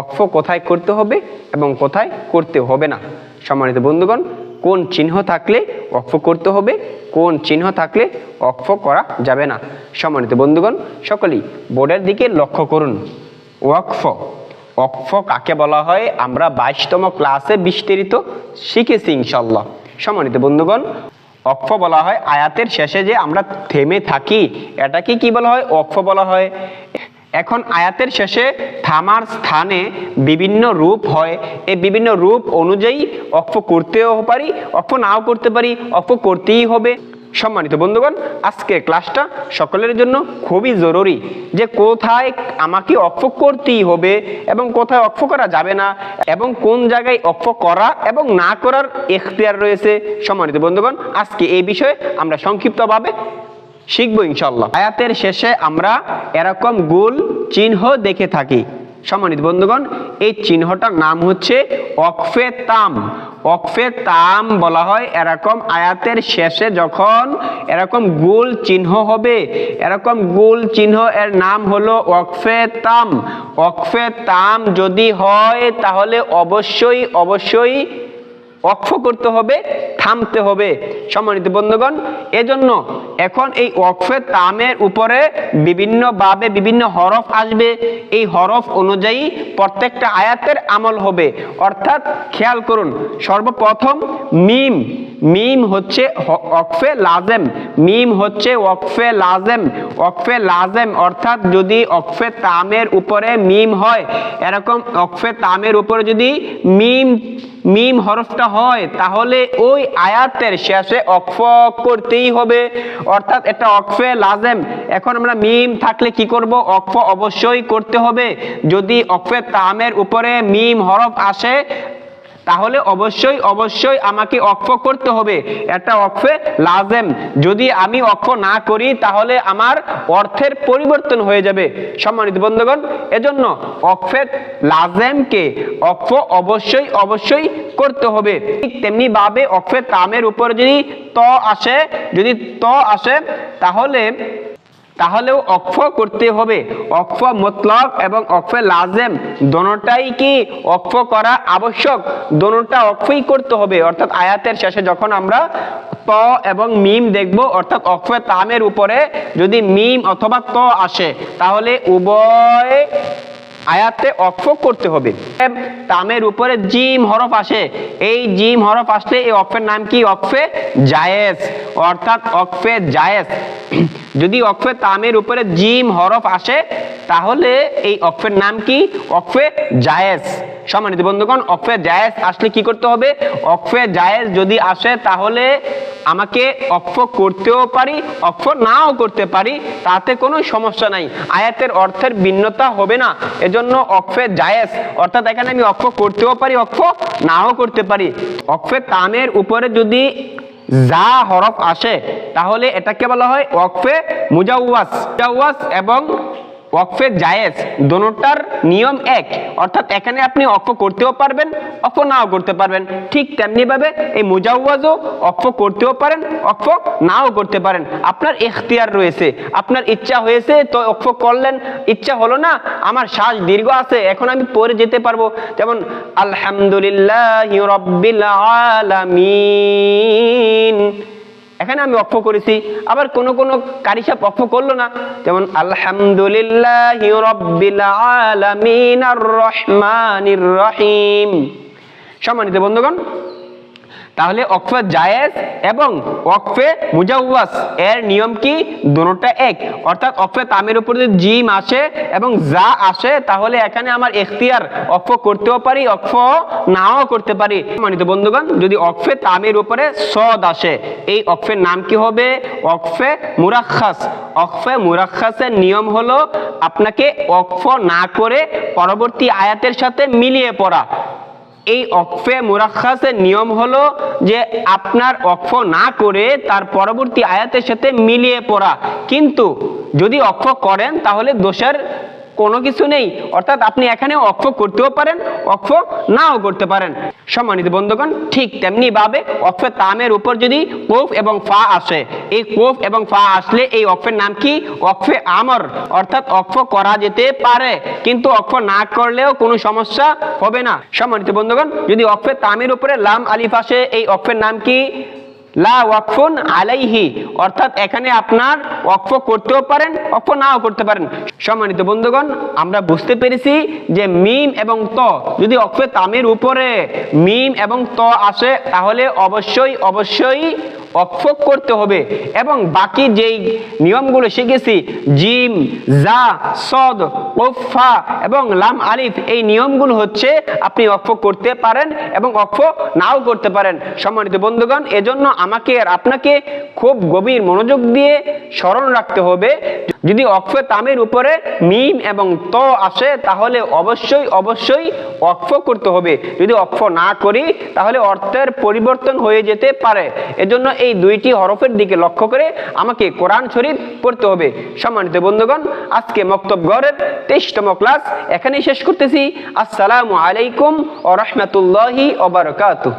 অক্ফ কোথায় করতে হবে এবং কোথায় করতে হবে না। সম্মানিত বন্ধুগণ, কোন চিহ্ন থাকলে অক্ফ করতে হবে, কোন চিহ্ন থাকলে অক্ফ করা যাবে না। সম্মানিত বন্ধুগণ, সকলেই বোর্ডের দিকে লক্ষ্য করুন। ওয়াকফ অক্ফ কাকে বলা হয়? আমরা বাইশতম ক্লাসে বিস্তারিত শিখেছি ইনশাল্লাহ সম্মানিত বন্ধুগণ অক্ফ বলা হয় আয়াতের শেষে যে আমরা থেমে থাকি। এটাকে কি বলা হয়? অক্ফ বলা হয়। এখন আয়াতের শেষে থামার স্থানে বিভিন্ন রূপ হয়। এই বিভিন্ন রূপ অনুযায়ী অক্ফ করতেও পারি, অক্ফ নাও করতে পারি, অক্ফ করতেই হবে। সম্মানিত বন্ধুগণ, আজকের ক্লাসটা সকলের জন্য খুবই জরুরি যে কোথায় আমাকে অক্ষ করতেই হবে এবং কোথায় অক্ষ করা যাবে না এবং কোন জায়গায় অক্ষ করা এবং না করার এখতিয়ার রয়েছে। সম্মানিত বন্ধুগণ, আজকে এই বিষয়ে আমরা সংক্ষিপ্তভাবে শিখব ইনশাল্লাহ আয়াতের শেষে আমরা এরকম গুল, চিহ্ন দেখে থাকি। সম্মানিত বন্ধুগণ, এই চিহ্নটার নাম হচ্ছে অকফে তাম। অকফে তাম বলা হয় এরকম আয়াতের শেষে যখন এরকম গুল, চিহ্ন হবে। এরকম গুল, চিহ্ন এর নাম হলো অকফে তাম। অকফে তাম যদি হয়, তাহলে অবশ্যই অবশ্যই অক্ষ করতে হবে, থামতে হবে। সম্মানিত বন্ধুগণ, এজন্য এখন এই অক্ষে তামের উপরে বিভিন্নভাবে বিভিন্ন হরফ আসবে। এই হরফ অনুযায়ী প্রত্যেকটা আয়াতের আমল হবে। অর্থাৎ খেয়াল করুন, সর্বপ্রথম মিম মিম হচ্ছে অকফে লাজেম। মিম হচ্ছে ওকফে লাজেম। অকফে লাজেম অর্থাৎ যদি অকফে তামের উপরে মিম হয়, এরকম অকফে তামের উপরে যদি মিম মিম হরফটা হয়, তাহলে ওই আয়াতের শেষে অক্ফ করতেই হবে। অর্থাৎ এটা অকফে লাজেম। এখন আমরা মিম থাকলে কি করব? অক্ফ অবশ্যই করতে হবে। যদি অকফে তামের উপরে মিম হরফ আসে তাহলে অবশ্যই অবশ্যই আমাকে অক্ষ করতে হবে। একটা অক্ষে লাজেম। যদি আমি অক্ষ না করি, তাহলে আমার অর্থের পরিবর্তন হয়ে যাবে। সম্মানিত বন্ধুগণ, এজন্য অক্ষে লাজেমকে অক্ষ অবশ্যই অবশ্যই করতে হবে। ঠিক তেমনি ভাবে অক্ষে তামের উপরে যদি ত আসে, যদি ত আসে, তাহলে তাহলেও অক্ষ করতে হবে। অক্ষ মতলব এবং অক্ষ লাজেম, দোনোটাই কি অক্ষ করা আবশ্যক? দোনোটা অক্ষই করতে হবে। অর্থাৎ আয়াতের শেষে যখন আমরা ত এবং মিম দেখব, অর্থাৎ অক্ষ তামের উপরে যদি মিম অথবা ত আসে, তাহলে উভয় আয়াতে অক্ষ করতে হবে। তামের উপরে জিম হরফ আসে। এই জিম হরফ আসলে এই অক্ষের নাম কি? অক্ষে জায়েজ। অর্থাৎ অক্ষে জায়েজ। যদি অক্ষে তামের উপরে জিম হরফ আসে, তাহলে এই অক্ষের নাম কি? অক্ষে জায়েজ। সম্মানিত বন্ধুগণ, অক্ষে জায়েজ আসলে কি করতে হবে? অক্ষে জায়েজ যদি আসে, তাহলে আমাকে অক্ষ করতেও পারি অক্ষ নাও করতে পারি, তাতে কোনো সমস্যা নাই। আয়াতের অর্থের ভিন্নতা হবে না। এজন্য অক্ষে জায়েজ। অর্থাৎ এখানে আমি অক্ষ করতেও পারি, অক্ষ নাও করতে পারি। অক্ষে তামের উপরে যদি যা হরফ আসে, তাহলে এটাকে বলা হয় ওয়াকফে মুজাওয়াস মুজাওয়াস এবং ওয়াকফে জায়েজ, দোনোটার নিয়ম এক। অর্থাৎ এখানে আপনি অক্ষ করতেও পারবেন অক্ষ নাও করতে পারবেন। ঠিক তেমনি ভাবে এই মুজাওয়াজও অক্ষ করতেও পারেন অক্ষ নাও করতে পারেন। আপনার এখতিয়ার রয়েছে, আপনার ইচ্ছা হয়েছে তো অক্ষ করলেন, ইচ্ছা হলো না, আমার শ্বাস দীর্ঘ আছে, এখন আমি পরে যেতে পারব। যেমন, আলহামদুলিল্লাহ রব্বিল আলামিন। এখানে আমি অক্ষ করেছি, আবার কোন কোন কারি সাহেব অক্ষ করল না। যেমন, আলহামদুলিল্লাহ রহিম। সম্মানিত বন্ধুগণ তাহলে অক্ফে জায়েজ এবং অক্ফে মুজাওয়াস এর নিয়ম কি? দুটোটা এক। অর্থাৎ অক্ফে তামের উপর যদি জিম আসে এবং যা আসে, তাহলে এখানে আমার এখতিয়ার অক্ফ করতেও পারি অক্ফ নাও করতে পারি। মানিত বন্ধুগণ, যদি অক্ফে তামের উপরে সদ আসে, এই অক্ফের নাম কি হবে? অক্ফে মুরাক্ষাস অক্ফে মুরাক্ষাসের নিয়ম হলো আপনাকে অক্ফ না করে পরবর্তী আয়াতের সাথে মিলিয়ে পড়া। এই অক্ফে মোরাক্ষাসের নিয়ম হলো যে আপনার অক্ষ না করে তার পরবর্তী আয়াতের সাথে মিলিয়ে পড়া। কিন্তু যদি অক্ষ করেন, তাহলে দোষের কোনো কিছু নেই। অর্থাৎ আপনি এখানে অক্ষ করতেও পারেন অক্ষ নাও করতে পারেন। সম্মানিত বন্ধুগণ, ঠিক তেমনি ভাবে অক্ফে তামের উপর যদি কোফ এবং ফা আসে, এই কোফ এবং ফা আসলে এই অক্ষের নাম কি? অক্ষে আমর। অর্থাৎ অক্ষ করা যেতে পারে, কিন্তু অক্ষ না করলেও কোনো সমস্যা হবে না। সম্মানিত বন্ধুগণ, যদি অক্ষে তামের উপরে লাম আলিফ আসে, এই অক্ষের নাম কি? লা ওয়াকফুন আলাইহি, অর্থাৎ এখানে আপনার ওয়াকফ করতেও পারেন, ওয়াকফ নাও করতে পারেন। সম্মানিত বন্ধুগণ, আমরা বুঝতে পেরেছি যে মিম এবং ত, যদি অক্ষে তামের উপরে মিম এবং ত আসে, তাহলে অবশ্যই অবশ্যই অক্ষ করতে হবে এবং বাকি যেই নিয়মগুলো শিখেছি, জিম জা সদ, ওফা এবং লাম আলিফ, এই নিয়মগুলো হচ্ছে আপনি অক্ষ করতে পারেন এবং অক্ষ নাও করতে পারেন। সম্মানিত বন্ধুগণ, এজন্য আমাকে আর আপনাকে খুব গভীর মনোযোগ দিয়ে স্মরণ রাখতে হবে। যদি অক্ষ তামের উপরে মিম এবং ত আসে, তাহলে অবশ্যই অবশ্যই অক্ষ করতে হবে। যদি অক্ষ না করি, তাহলে অর্থের পরিবর্তন হয়ে যেতে পারে। এজন্য এই দুইটি হরফের দিকে লক্ষ্য করে আমাকে কোরআন শরীফ পড়তে হবে। সম্মানিত বন্ধুগণ, আজকে মক্তব গড়ের তেইশতম ক্লাস এখানেই শেষ করতেছি। আসসালামু আলাইকুম ও রহমতুল্লাহি ওবরকাতুহ